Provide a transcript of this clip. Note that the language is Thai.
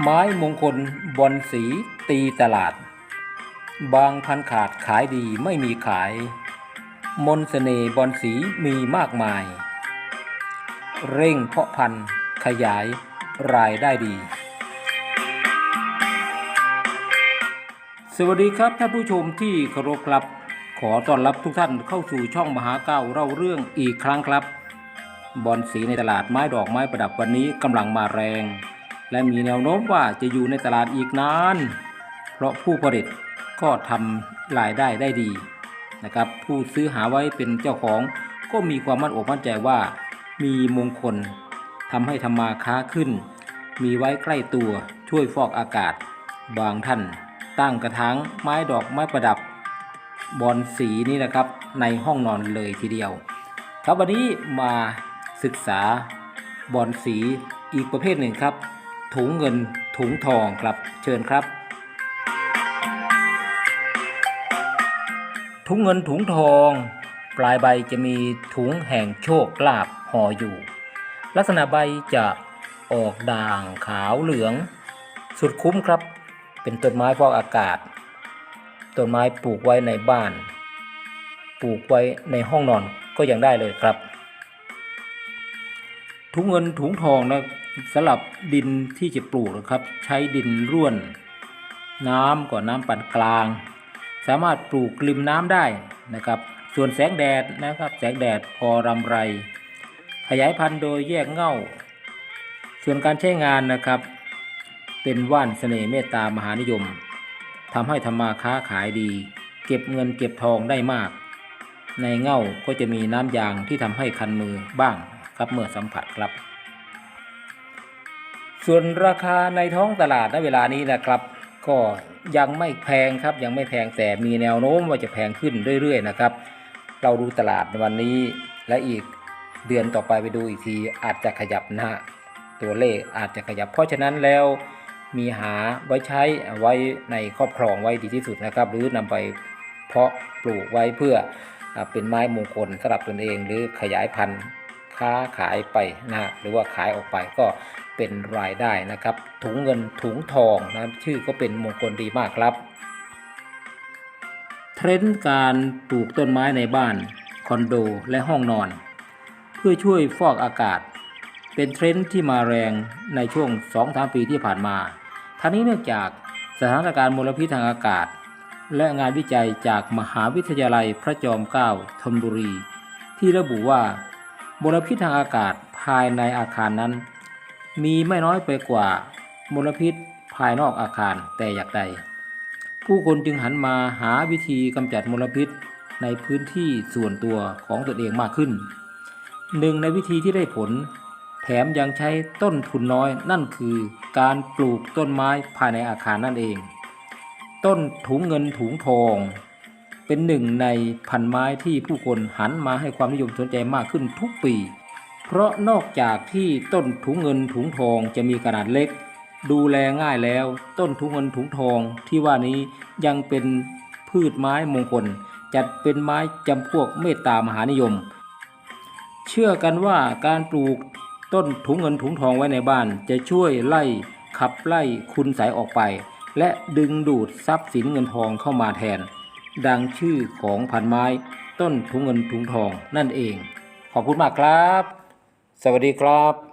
ไม้มงคลบอนสีตีตลาด บางพันขาดขายดีไม่มีขาย มนสเสน่ห์บอนสีมีมากมาย เร่งเพาะพันธุ์ขยายรายได้ดี สวัสดีครับท่านผู้ชมที่เคารพครับ ขอต้อนรับทุกท่านเข้าสู่ช่องมหาเก้าเล่าเรื่องอีกครั้งครับ บอนสีในตลาดไม้ดอกไม้ประดับวันนี้กำลังมาแรง และมีแนวโน้มว่าจะอยู่ในตลาดอีกนาน เพราะผู้ผลิตก็ทำรายได้ได้ดีนะครับ ผู้ซื้อหาไว้เป็นเจ้าของก็มีความมั่นอกมั่นใจว่า มีมงคลทำให้ทำมาค้าขึ้น มีไว้ใกล้ตัวช่วยฟอกอากาศ บางท่านตั้งกระถางไม้ดอกไม้ประดับบอนสีนี่นะครับในห้องนอนเลยทีเดียว ครับวันนี้มาศึกษาบอนสีอีกประเภทหนึ่งครับ ถุงเงินถุงทองครับ เชิญครับ ถุงเงินถุงทอง ปลายใบจะมีถุงแห่งโชคลาภห่ออยู่ ลักษณะใบจะออกด่างขาวเหลือง สุดคุ้มครับ เป็นต้นไม้ฟอกอากาศต้นไม้ปลูกไว้ในบ้าน ปลูกไว้ในห้องนอนก็ยังได้เลยครับ ถุงเงินถุงทองนะสำหรับดินที่จะปลูกนะครับ ใช้ดินร่วน น้ำก่อนน้ำปานกลาง สามารถปลูกริมน้ำได้นะครับ ส่วนแสงแดดนะครับ แสงแดดพอรำไร ขยายพันธุ์โดยแยกเง่า ส่วนการใช้งานนะครับ เป็นว่านเสน่ห์เมตตามหานิยมทำให้ทำมาค้าขายดี เก็บเงินเก็บทองได้มาก ในเง่าก็จะมีน้ำยางที่ทำให้คันมือบ้าง ครับเมื่อสัมผัสครับ ส่วนราคาในท้องตลาดณเวลานี้นะครับ ก็ยังไม่แพงครับยังไม่แพงแต่มีแนวโน้มว่าจะแพงขึ้นเรื่อยๆนะครับ เราดูตลาดวันนี้และอีกเดือนต่อไปไปดูอีกทีอาจจะขยับนะฮะตัวเลขอาจจะขยับ เพราะฉะนั้นแล้วมีหาไว้ใช้ไว้ในครอบครองไว้ดีที่สุดนะครับ หรือนำไปเพาะปลูกไว้เพื่ออเป็นไม้มงคลสำหรับตนเองหรือขยายพันธุ์ ค้าขายไปนะหรือว่าขายออกไปก็เป็นรายได้นะครับ ถุงเงินถุงทองนะชื่อก็เป็นมงคลดีมากครับ เทรนด์การปลูกต้นไม้ในบ้านคอนโดและห้องนอน เพื่อช่วยฟอกอากาศ เป็นเทรนด์ที่มาแรงในช่วง 2-3 ปีที่ผ่านมาทั้งนี้เนื่องจากสถานการณ์มลพิษทางอากาศ และงานวิจัยจากมหาวิทยาลัยพระจอมเกล้าธนบุรี ที่ระบุว่า มลพิษทางอากาศภายในอาคารนั้น มีไม่น้อยไปกว่ามลพิษภายนอกอาคารแต่อย่างใด ผู้คนจึงหันมาหาวิธีกำจัดมลพิษในพื้นที่ส่วนตัวของตนเองมากขึ้น หนึ่งในวิธีที่ได้ผล แถมยังใช้ต้นทุนน้อยนั่นคือการปลูกต้นไม้ภายในอาคารนั่นเอง ต้นถุงเงินถุงทอง เป็นหนึ่งในพันไม้ที่ผู้คนหันมาให้ความนิยมสนใจมากขึ้นทุกปี เพราะนอกจากที่ต้นถุงเงินถุงทองจะมีขนาดเล็ก ดูแลง่ายแล้ว ต้นถุงเงินถุงทองที่ว่านี้ยังเป็นพืชไม้มงคล จัดเป็นไม้จำพวกเมตตามหานิยม เชื่อกันว่าการปลูกต้นถุงเงินถุงทองไว้ในบ้าน จะช่วยไล่ขับไล่คุณใสยออกไป และดึงดูดทรัพย์สินเงินทองเข้ามาแทน ดังชื่อของพันไม้ต้นถุงเงินถุงทองนั่นเอง ขอบคุณมากครับ สวัสดีครับ